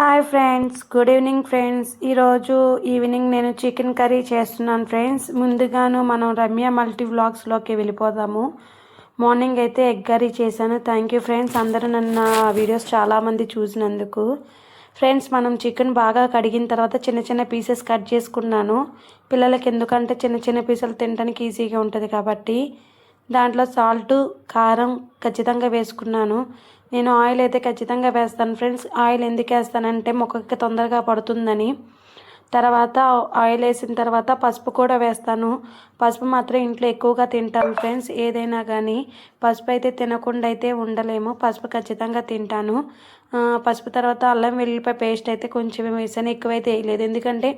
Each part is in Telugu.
Hi friends good evening friends ఈరోజు ఈవినింగ్ నేను చికెన్ కర్రీ చేస్తున్నాను ఫ్రెండ్స్ ముందుగాను మనం రమ్య మల్టీ వ్లాగ్స్లోకి వెళ్ళిపోదాము. మార్నింగ్ అయితే ఎగ్ కర్రీ చేశాను. థ్యాంక్ యూ ఫ్రెండ్స్ అందరూ నన్ను వీడియోస్ చాలామంది చూసినందుకు. ఫ్రెండ్స్ మనం చికెన్ బాగా కడిగిన తర్వాత చిన్న చిన్న పీసెస్ కట్ చేసుకున్నాను. పిల్లలకి ఎందుకంటే చిన్న చిన్న పీసులు తినడానికి ఈజీగా ఉంటుంది కాబట్టి దాంట్లో సాల్ట్ కారం ఖచ్చితంగా వేసుకున్నాను. నేను ఆయిల్ అయితే ఖచ్చితంగా వేస్తాను ఫ్రెండ్స్. ఆయిల్ ఎందుకు వేస్తానంటే మొక్కకి తొందరగా పడుతుందని. తర్వాత ఆయిల్ వేసిన తర్వాత పసుపు కూడా వేస్తాను. పసుపు మాత్రం ఇంట్లో ఎక్కువగా తింటాను ఫ్రెండ్స్. ఏదైనా కానీ పసుపు అయితే తినకుండా అయితే ఉండలేము. పసుపు ఖచ్చితంగా తింటాను. పసుపు తర్వాత అల్లం వెల్లిపాయ పేస్ట్ అయితే కొంచెం వేసాను. ఎక్కువైతే వేయలేదు. ఎందుకంటే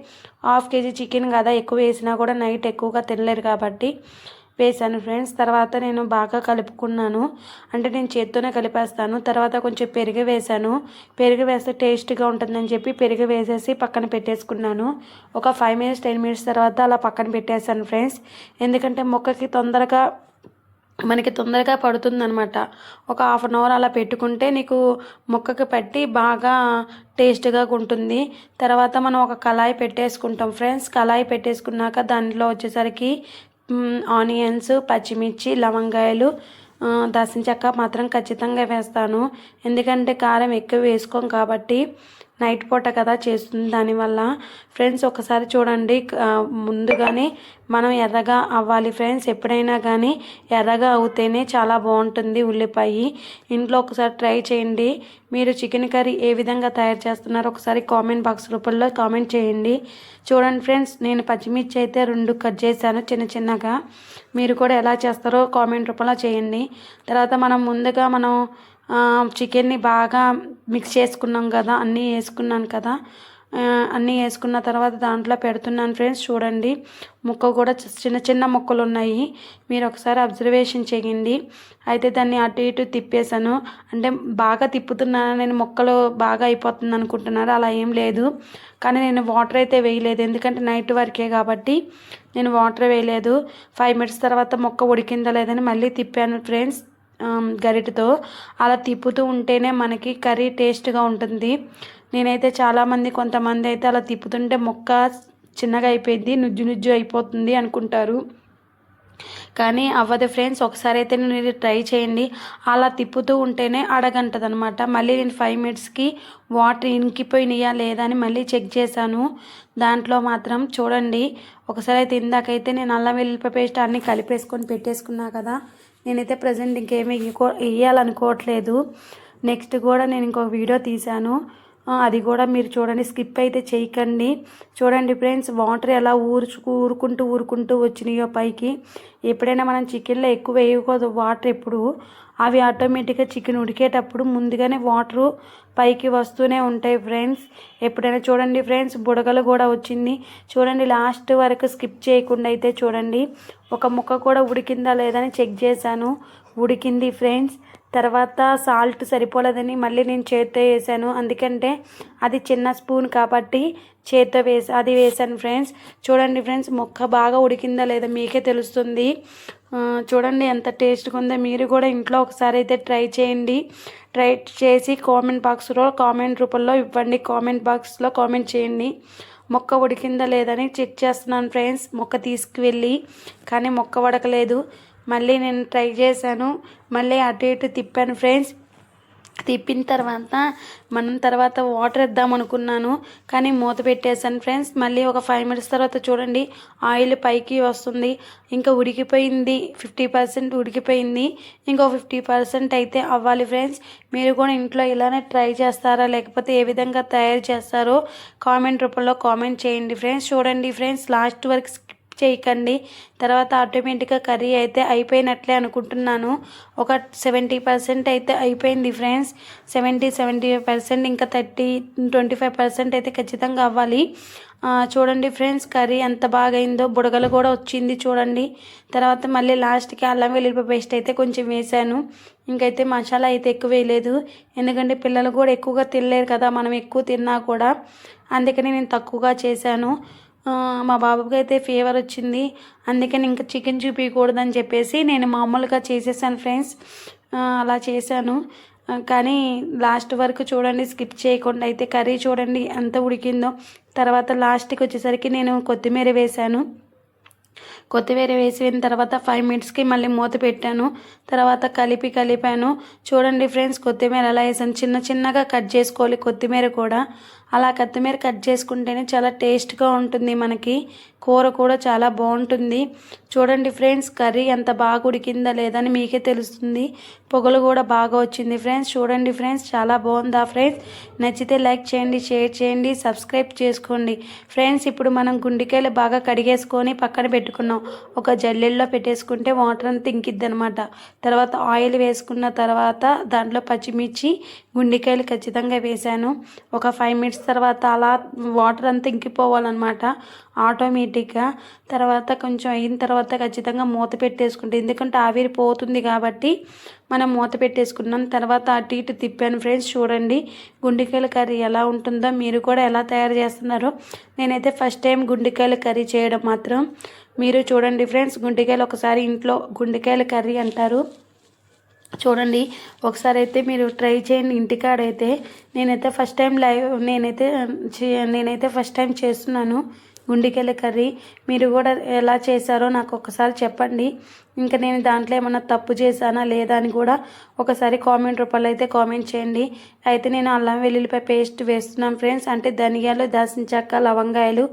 హాఫ్ కేజీ చికెన్ కదా ఎక్కువ వేసినా కూడా నైట్ ఎక్కువగా తినలేరు కాబట్టి. వేసాను ఫ్రెండ్స్ తర్వాత నేను బాగా కలుపుకున్నాను. అంటే నేను చేత్తోనే కలిపేస్తాను. తర్వాత కొంచెం పెరుగు వేసాను పెరుగు వేస్తే టేస్ట్గా ఉంటుందని చెప్పి పెరుగు వేసేసి పక్కన పెట్టేసుకున్నాను. ఒక ఫైవ్ మినిట్స్ టెన్ మినిట్స్ తర్వాత అలా పక్కన పెట్టేశాను ఫ్రెండ్స్. ఎందుకంటే మొక్కకి తొందరగా మనకి తొందరగా పడుతుందనమాట ఒక హాఫ్ అన్ అవర్ అలా పెట్టుకుంటే నీకు ముక్కకి పట్టి బాగా టేస్ట్గా ఉంటుంది. తర్వాత మనం ఒక కళాయి పెట్టేసుకుంటాం. ఫ్రెండ్స్ కళాయి పెట్టేసుకున్నాక దాంట్లో వచ్చేసరికి ఆనియన్స్ పచ్చిమిర్చి లవంగాయలు దాల్చిన చెక్క మాత్రం ఖచ్చితంగా వేస్తాను. ఎందుకంటే కారం ఎక్కువ వేసుకోం కాబట్టి నైట్ పూట కదా చేస్తుంది. దానివల్ల ఫ్రెండ్స్ ఒకసారి చూడండి ముందుగానే మనం ఎర్రగా అవ్వాలి. ఫ్రెండ్స్ ఎప్పుడైనా కానీ ఎర్రగా అవుతేనే చాలా బాగుంటుంది ఉల్లిపాయ. ఇంట్లో ఒకసారి ట్రై చేయండి. మీరు చికెన్ కర్రీ ఏ విధంగా తయారు చేస్తున్నారో ఒకసారి కామెంట్ బాక్స్ రూపంలో కామెంట్ చేయండి. చూడండి ఫ్రెండ్స్ నేను పచ్చిమిర్చి అయితే రెండు కట్ చేశాను చిన్న చిన్నగా. మీరు కూడా ఎలా చేస్తారో కామెంట్ రూపంలో చేయండి. తర్వాత మనం ముందుగా మనం చికెన్ని బాగా మిక్స్ చేసుకున్నాం కదా అన్నీ వేసుకున్నాను కదా. అన్నీ వేసుకున్న తర్వాత దాంట్లో పెడుతున్నాను ఫ్రెండ్స్ చూడండి. ముక్క కూడా చిన్న చిన్న ముక్కలు ఉన్నాయి మీరు ఒకసారి అబ్జర్వేషన్ చేయండి. అయితే దాన్ని అటు ఇటు తిప్పేశాను. అంటే బాగా తిప్పుతున్నాను నేను మొక్కలు బాగా అయిపోతుంది అనుకుంటున్నారు? అలా ఏం లేదు. కానీ నేను వాటర్ అయితే వేయలేదు. ఎందుకంటే నైట్ వరకే కాబట్టి నేను వాటర్ వేయలేదు. ఫైవ్ మినిట్స్ తర్వాత మొక్క ఉడికిందా లేదని మళ్ళీ తిప్పాను ఫ్రెండ్స్. గరిటతో అలా తిప్పుతూ ఉంటేనే మనకి కర్రీ టేస్ట్గా ఉంటుంది. నేనైతే చాలామంది కొంతమంది అయితే అలా తిప్పుతుంటే మొక్క చిన్నగా అయిపోయింది నుజ్జు నుజ్జు అయిపోతుంది అనుకుంటారు. కానీ అవ్వదు ఫ్రెండ్స్ ఒకసారి అయితే నేను ట్రై చేయండి. అలా తిప్పుతూ ఉంటేనే అడగంటది అనమాట మళ్ళీ నేను ఫైవ్ మినిట్స్కి వాటర్ ఇంకిపోయినాయా లేదా అని మళ్ళీ చెక్ చేశాను. దాంట్లో మాత్రం చూడండి. ఒకసారి అయితే ఇందాకైతే నేను అల్లం వెల్లిపాయ పేస్ట్ అన్నీ కలిపేసుకొని పెట్టేసుకున్నా కదా. నేనైతే ప్రజెంట్ ఇంకేమీ వేయాలనుకోవట్లేదు నెక్స్ట్ కూడా నేను ఇంకొక వీడియో తీశాను. అది కూడా మీరు చూడండి స్కిప్ అయితే చేయకండి. చూడండి ఫ్రెండ్స్ వాటర్ ఎలా ఊరుచుకు ఊరుకుంటూ ఊరుకుంటూ వచ్చినాయో పైకి. ఎప్పుడైనా మనం చికెన్లో ఎక్కువ వేయకూడదు వాటర్ ఎప్పుడు. అవి ఆటోమేటిక్గా చికెన్ ఉడికేటప్పుడు ముందుగానే వాటరు పైకి వస్తూనే ఉంటాయి ఫ్రెండ్స్. ఎప్పుడైనా చూడండి ఫ్రెండ్స్ బుడగలు కూడా వచ్చింది. చూడండి లాస్ట్ వరకు స్కిప్ చేయకుండా అయితే చూడండి. ఒక ముక్క కూడా ఉడికిందా లేదని చెక్ చేశాను. ఉడికింది ఫ్రెండ్స్. తర్వాత సాల్ట్ సరిపోలేదని మళ్ళీ నేను చేత్తో వేసాను. ఎందుకంటే అది చిన్న స్పూన్ కాబట్టి చేత్తో వేసి అది వేసాను ఫ్రెండ్స్. చూడండి ఫ్రెండ్స్ మొక్క బాగా ఉడికిందా లేదా మీకే తెలుస్తుంది. చూడండి ఎంత టేస్ట్గా ఉందో. మీరు కూడా ఇంట్లో ఒకసారి అయితే ట్రై చేయండి. ట్రై చేసి కామెంట్ బాక్స్లో కామెంట్ రూపంలో ఇవ్వండి. కామెంట్ బాక్స్లో కామెంట్ చేయండి. మొక్క ఉడికిందా లేదని చెక్ చేస్తున్నాను ఫ్రెండ్స్. మొక్క తీసుకువెళ్ళి కానీ మొక్క ఉడకలేదు. మళ్ళీ నేను ట్రై చేశాను. మళ్ళీ అటు ఇటు తిప్పాను ఫ్రెండ్స్. తిప్పిన తర్వాత మనం తర్వాత వాటర్ ఇద్దాం అనుకున్నాను కానీ మూత పెట్టేశాను ఫ్రెండ్స్. మళ్ళీ ఒక ఫైవ్ మినిట్స్ తర్వాత చూడండి ఆయిల్ పైకి వస్తుంది. ఇంకా ఉడికిపోయింది ఫిఫ్టీ పర్సెంట్ ఉడికిపోయింది. ఇంకో ఫిఫ్టీ పర్సెంట్ అయితే అవ్వాలి ఫ్రెండ్స్. మీరు కూడా ఇంట్లో ఇలానే ట్రై చేస్తారా లేకపోతే ఏ విధంగా తయారు చేస్తారో కామెంట్ రూపంలో కామెంట్ చేయండి ఫ్రెండ్స్. చూడండి ఫ్రెండ్స్ లాస్ట్ వరకు చేయకండి. తర్వాత ఆటోమేటిక్గా కర్రీ అయితే అయిపోయినట్లే అనుకుంటున్నాను. ఒక సెవెంటీ పర్సెంట్ అయితే అయిపోయింది friends. Seventy seventy five percent ఇంకా థర్టీ ట్వంటీ ఫైవ్ పర్సెంట్ అయితే ఖచ్చితంగా అవ్వాలి. చూడండి ఫ్రెండ్స్ కర్రీ ఎంత బాగా అయిందో బుడగలు కూడా వచ్చింది చూడండి. తర్వాత మళ్ళీ లాస్ట్కి అల్లం వెల్లుల్లిపాయ పేస్ట్ అయితే కొంచెం వేసాను. ఇంకైతే మసాలా అయితే ఎక్కువ వేయలేదు. ఎందుకంటే పిల్లలు కూడా ఎక్కువగా తినలేరు కదా మనం ఎక్కువ తిన్నా కూడా. అందుకని నేను తక్కువగా చేశాను. మా బాబుకి అయితే ఫీవర్ వచ్చింది. అందుకని ఇంకా చికెన్ చూపించకూడదని చెప్పేసి నేను మామూలుగా చేసేసాను ఫ్రెండ్స్. అలా చేశాను. కానీ లాస్ట్ వరకు చూడండి స్కిప్ చేయకుండా అయితే కర్రీ చూడండి ఎంత ఉడికిందో. తర్వాత లాస్ట్కి వచ్చేసరికి నేను కొత్తిమీర వేశాను. కొత్తిమీర వేసిన తర్వాత ఫైవ్ మినిట్స్కి మళ్ళీ మూత పెట్టాను. తర్వాత కలిపి కలిపాను. చూడండి ఫ్రెండ్స్ కొత్తిమీర ఎలా వేసాను చిన్న చిన్నగా కట్ చేసుకోవాలి కొత్తిమీర కూడా. అలా కొత్తిమీర కట్ చేసుకుంటేనే చాలా టేస్ట్గా ఉంటుంది మనకి. కూర కూడా చాలా బాగుంటుంది. చూడండి ఫ్రెండ్స్ కర్రీ ఎంత బాగా ఉడికిందా లేదని మీకే తెలుస్తుంది. పొగలు కూడా బాగా వచ్చింది ఫ్రెండ్స్. చూడండి ఫ్రెండ్స్ చాలా బాగుందా ఫ్రెండ్స్? నచ్చితే లైక్ చేయండి షేర్ చేయండి సబ్స్క్రైబ్ చేసుకోండి. ఫ్రెండ్స్ ఇప్పుడు మనం గుండెకాయలు బాగా కడిగేసుకొని పక్కన పెట్టుకున్నాం. ఒక జల్లెల్లో పెట్టేసుకుంటే వాటర్ అంతా ఇంకిద్ది అనమాట తర్వాత ఆయిల్ వేసుకున్న తర్వాత దాంట్లో పచ్చిమిర్చి గుండెకాయలు ఖచ్చితంగా వేశాను. ఒక ఫైవ్ మినిట్స్ తర్వాత అలా వాటర్ అంతా ఇంకిపోవాలన్నమాట. ఆటోమేటిక్గా తర్వాత కొంచెం అయిన తర్వాత ఖచ్చితంగా మూత పెట్టేసుకుంటే ఎందుకంటే ఆవిరి పోతుంది కాబట్టి మనం మూత పెట్టేసుకున్నాం. తర్వాత అటు ఇటు తిప్పాను ఫ్రెండ్స్ చూడండి గుండెకాయల కర్రీ ఎలా ఉంటుందో మీరు కూడా ఎలా తయారు చేస్తున్నారో. నేనైతే ఫస్ట్ టైం గుండికాయల కర్రీ చేయడం మాత్రం. మీరు చూడండి ఫ్రెండ్స్ గుండెకాయలు ఒకసారి ఇంట్లో గుండికాయల కర్రీ అంటారు. చూడండి ఒకసారి అయితే మీరు ట్రై చేయండి ఇంటికాడైతే. నేనైతే ఫస్ట్ టైం లైవ్ నేనైతే చే- నేనైతే ఫస్ట్ టైం చేస్తున్నాను గుండికెళ్ళ కర్రీ. మీరు కూడా ఎలా చేశారో నాకు ఒకసారి చెప్పండి. ఇంకా నేను దాంట్లో ఏమన్నా తప్పు చేశానా లేదా అని కూడా ఒకసారి కామెంట్ రూపంలో అయితే కామెంట్ చేయండి. అయితే నేను అల్లం వెల్లుల్లిపాయ పేస్ట్ వేస్తున్నాను ఫ్రెండ్స్. అంటే ధనియాలు దాల్చిన చెక్క లవంగాయలు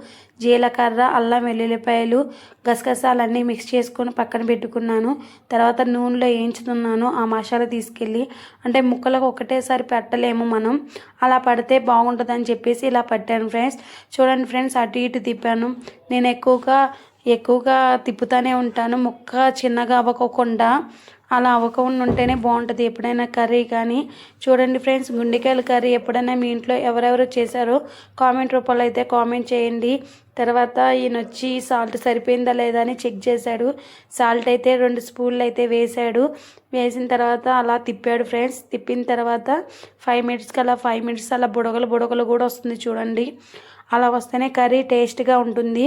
జీలకర్ర అల్లం వెల్లుల్లిపాయలు గసగసాలన్నీ మిక్స్ చేసుకొని పక్కన పెట్టుకున్నాను. తర్వాత నూనెలో వేయించుతున్నాను. ఆ మసాలా తీసుకెళ్ళి అంటే ముక్కలకు ఒకటేసారి పెట్టలేము మనం. అలా పడితే బాగుంటుందని చెప్పేసి ఇలా పట్టాను ఫ్రెండ్స్. చూడండి ఫ్రెండ్స్ అటు ఇటు తిప్పాను. నేను ఎక్కువగా ఎక్కువగా తిప్పుతూనే ఉంటాను. ముక్క చిన్నగా అవ్వకోకుండా అలా అవ్వకుండా ఉంటేనే బాగుంటుంది. ఎప్పుడైనా కర్రీ కానీ చూడండి ఫ్రెండ్స్ గుండెకాయల కర్రీ ఎప్పుడైనా మీ ఇంట్లో ఎవరెవరు చేశారో కామెంట్ రూపంలో అయితే కామెంట్ చేయండి. తర్వాత ఈయన వచ్చి సాల్ట్ సరిపోయిందా లేదా అని చెక్ చేశాడు. సాల్ట్ అయితే రెండు స్పూన్లు అయితే వేశాడు. వేసిన తర్వాత అలా తిప్పాడు ఫ్రెండ్స్. తిప్పిన తర్వాత ఫైవ్ మినిట్స్కి అలా ఫైవ్ మినిట్స్ అలా బుడగలు బుడగలు కూడా వస్తుంది చూడండి. అలా వస్తేనే కర్రీ టేస్ట్గా ఉంటుంది.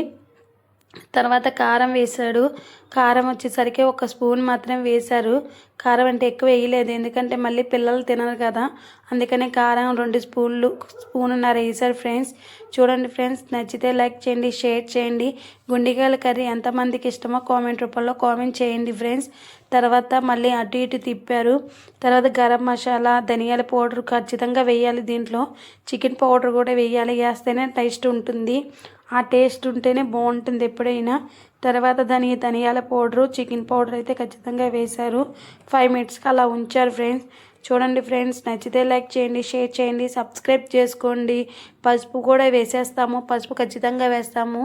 తర్వాత కారం వేశాడు. కారం వచ్చేసరికి ఒక స్పూన్ మాత్రం వేశారు. కారం అంటే ఎక్కువ వేయలేదు. ఎందుకంటే మళ్ళీ పిల్లలు తినరు కదా. అందుకనే కారం రెండు స్పూన్లు స్పూన్నర వేశారు ఫ్రెండ్స్. చూడండి ఫ్రెండ్స్ నచ్చితే లైక్ చేయండి షేర్ చేయండి. గుండెకాయల కర్రీ ఎంతమందికి ఇష్టమో కామెంట్ రూపంలో కామెంట్ చేయండి ఫ్రెండ్స్. తర్వాత మళ్ళీ అటు ఇటు తిప్పారు. తర్వాత గరం మసాలా ధనియాల పౌడర్ ఖచ్చితంగా వేయాలి దీంట్లో. చికెన్ పౌడర్ కూడా వేయాలి. వేస్తేనే టేస్ట్ ఉంటుంది. ఆ టేస్ట్ ఉంటేనే బాగుంటుంది ఎప్పుడైనా. తర్వాత దాని ధనియాల పౌడరు చికెన్ పౌడర్ అయితే ఖచ్చితంగా వేశారు. ఫైవ్ మినిట్స్కి అలా ఉంచారు ఫ్రెండ్స్. చూడండి ఫ్రెండ్స్ నచ్చితే లైక్ చేయండి షేర్ చేయండి సబ్స్క్రైబ్ చేసుకోండి. పసుపు కూడా వేసేస్తాము పసుపు ఖచ్చితంగా వేస్తాము.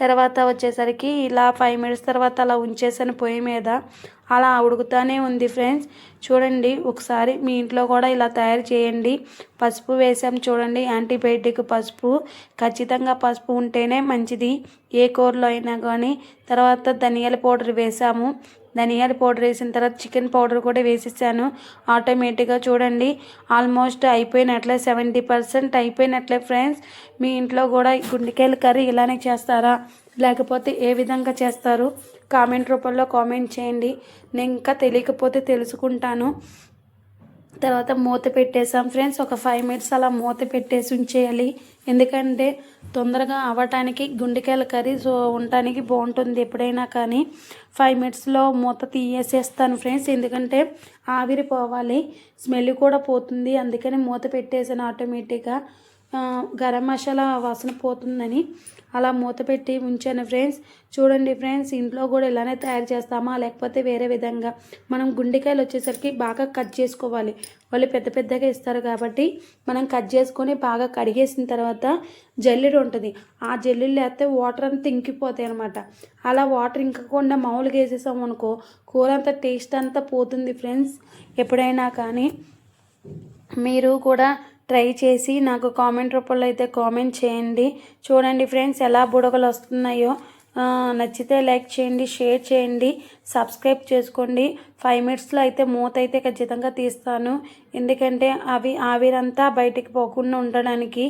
తర్వాత వచ్చేసరికి ఇలా ఫైవ్ మినిట్స్ తర్వాత అలా ఉంచేసాను పొయ్యి మీద. అలా ఉడుకుతూనే ఉంది ఫ్రెండ్స్. చూడండి ఒకసారి మీ ఇంట్లో కూడా ఇలా తయారు చేయండి. పసుపు వేసాం చూడండి యాంటీబయాటిక్ పసుపు. ఖచ్చితంగా పసుపు ఉంటేనే మంచిది. ఏ కూరలో అయినా కానీ. తర్వాత ధనియాల పౌడర్ వేసాము. ధనియాల పౌడర్ వేసిన తర్వాత చికెన్ పౌడర్ కూడా వేసేసాను. ఆటోమేటిక్గా చూడండి ఆల్మోస్ట్ అయిపోయినట్లే సెవెంటీ పర్సెంట్ అయిపోయినట్లే ఫ్రెండ్స్. మీ ఇంట్లో కూడా గుండెకాయల కర్రీ ఇలానే చేస్తారా? లేకపోతే ఏ విధంగా చేస్తారు? కామెంట్ రూపంలో కామెంట్ చేయండి. నేను ఇంకా తెలియకపోతే తెలుసుకుంటాను. తర్వాత మూత పెట్టేసాం ఫ్రెండ్స్ ఒక ఫైవ్ మినిట్స్ అలా మూత పెట్టేసి ఉంచేయాలి. ఎందుకంటే తొందరగా అవ్వటానికి గుండెకాయల కర్రీ సో ఉండటానికి బాగుంటుంది ఎప్పుడైనా కానీ. ఫైవ్ మినిట్స్లో మూత తీయేసేస్తాను ఫ్రెండ్స్. ఎందుకంటే ఆవిరి పోవాలి స్మెల్ కూడా పోతుంది. అందుకని మూత పెట్టేసాను ఆటోమేటిక్గా. గరం మసాలా వాసన పోతుందని. అలా మూత పెట్టి ఉంచాను ఫ్రెండ్స్. చూడండి ఫ్రెండ్స్ ఇంట్లో కూడా ఇలానే తయారు చేస్తామా? లేకపోతే వేరే విధంగా? మనం గుండెకాయలు వచ్చేసరికి బాగా కట్ చేసుకోవాలి. వాళ్ళు పెద్ద పెద్దగా ఇస్తారు కాబట్టి మనం కట్ చేసుకొని బాగా కడిగేసిన తర్వాత జల్లెడు ఉంటుంది. ఆ జల్లెడలో వేస్తే వాటర్ అంతా ఇంకిపోతాయి అనమాట అలా వాటర్ ఇంకకుండా మామూలుగా వేసేసాం అనుకో కూర అంతా టేస్ట్ అంతా పోతుంది ఫ్రెండ్స్. ఎప్పుడైనా కానీ మీరు కూడా ట్రై చేసి నాకు కామెంట్ రూపంలో అయితే కామెంట్ చేయండి. చూడండి ఫ్రెండ్స్ ఎలా బుడగలు వస్తున్నాయో. నచ్చితే లైక్ చేయండి షేర్ చేయండి సబ్స్క్రైబ్ చేసుకోండి. ఫైవ్ మినిట్స్లో అయితే మూత అయితే ఖచ్చితంగా తీస్తాను. ఎందుకంటే అవి ఆవిరంతా బయటికి పోకుండా ఉండడానికి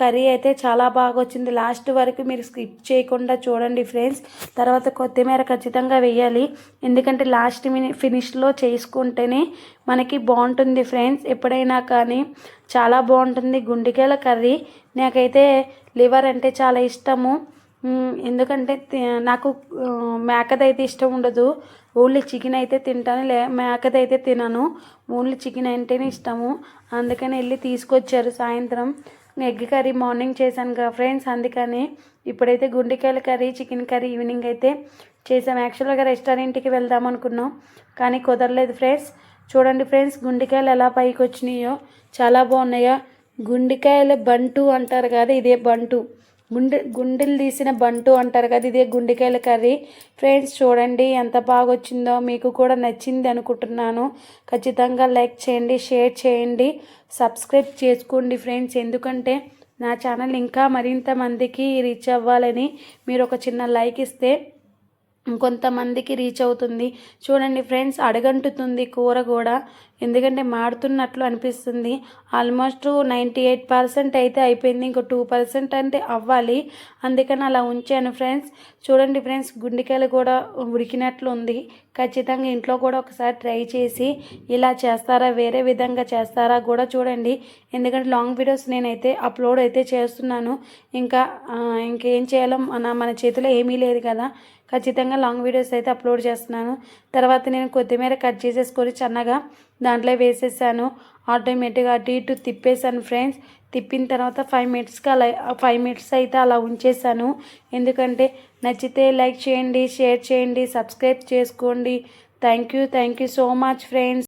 కర్రీ అయితే చాలా బాగా వచ్చింది. లాస్ట్ వరకు మీరు స్కిప్ చేయకుండా చూడండి ఫ్రెండ్స్. తర్వాత కొత్తిమీర ఖచ్చితంగా వేయాలి. ఎందుకంటే లాస్ట్ మిని ఫినిష్లో చేసుకుంటేనే మనకి బాగుంటుంది ఫ్రెండ్స్. ఎప్పుడైనా కానీ చాలా బాగుంటుంది. గుండెకాయల కర్రీ నాకైతే లివర్ అంటే చాలా ఇష్టము. ఎందుకంటే నాకు మేకదైతే ఇష్టం ఉండదు. ఓన్లీ చికెన్ అయితే తింటాను. లే మేకదైతే తినను. ఓన్లీ చికెన్ అంటేనే ఇష్టము. అందుకని వెళ్ళి తీసుకొచ్చారు సాయంత్రం. ఎగ్ కర్రీ మార్నింగ్ చేశాను కదా ఫ్రెండ్స్. అందుకని ఇప్పుడైతే గుండెకాయల కర్రీ చికెన్ కర్రీ ఈవినింగ్ అయితే చేసాం యాక్చువల్గా రెస్టారెంట్కి వెళ్దాం అనుకున్నాం. కానీ కుదరలేదు ఫ్రెండ్స్. చూడండి ఫ్రెండ్స్ గుండెకాయలు ఎలా పైకి వచ్చినాయో చాలా బాగున్నాయో? గుండెకాయల బంటు అంటారు కదా ఇదే బంటు. గుండె గుండెలు తీసిన బంటు అంటారు కదా ఇదే గుండెకాయల కర్రీ. ఫ్రెండ్స్ చూడండి ఎంత బాగా వచ్చిందో మీకు కూడా నచ్చింది అనుకుంటున్నాను. ఖచ్చితంగా లైక్ చేయండి షేర్ చేయండి సబ్స్క్రైబ్ చేసుకోండి ఫ్రెండ్స్. ఎందుకంటే నా ఛానల్ ఇంకా మరింత మందికి రీచ్ అవ్వాలని మీరు ఒక చిన్న లైక్ ఇస్తే కొంతమందికి రీచ్ అవుతుంది. చూడండి ఫ్రెండ్స్ అడగంటుతుంది కూర కూడా. ఎందుకంటే మాడుతున్నట్లు అనిపిస్తుంది. ఆల్మోస్ట్ నైంటీ ఎయిట్ పర్సెంట్ అయితే అయిపోయింది. ఇంకో టూ పర్సెంట్ అంటే అవ్వాలి. అందుకని అలా ఉంచాను ఫ్రెండ్స్ చూడండి ఫ్రెండ్స్ గుండెకాయలు కూడా ఉడికినట్లు ఉంది. ఖచ్చితంగా ఇంట్లో కూడా ఒకసారి ట్రై చేసి ఇలా చేస్తారా వేరే విధంగా చేస్తారా కూడా చూడండి. ఎందుకంటే లాంగ్ వీడియోస్ నేనైతే అప్లోడ్ అయితే చేస్తున్నాను. ఇంకా ఇంకేం చేయాలో మన మన చేతిలో ఏమీ లేదు కదా. ఖచ్చితంగా లాంగ్ వీడియోస్ అయితే అప్లోడ్ చేస్తున్నాను. తర్వాత నేను కొత్తిమీర కట్ చేసేసుకొని చన్నగా దాంట్లో వేసేసాను. ఆటోమేటిక్గా అటు ఇటు తిప్పేసాను ఫ్రెండ్స్. తిప్పిన తర్వాత ఫైవ్ మినిట్స్కి అలా ఫైవ్ మినిట్స్ అయితే అలా ఉంచేసాను ఎందుకంటే నచ్చితే లైక్ చేయండి షేర్ చేయండి సబ్స్క్రైబ్ చేసుకోండి. Thank you thank you so much friends.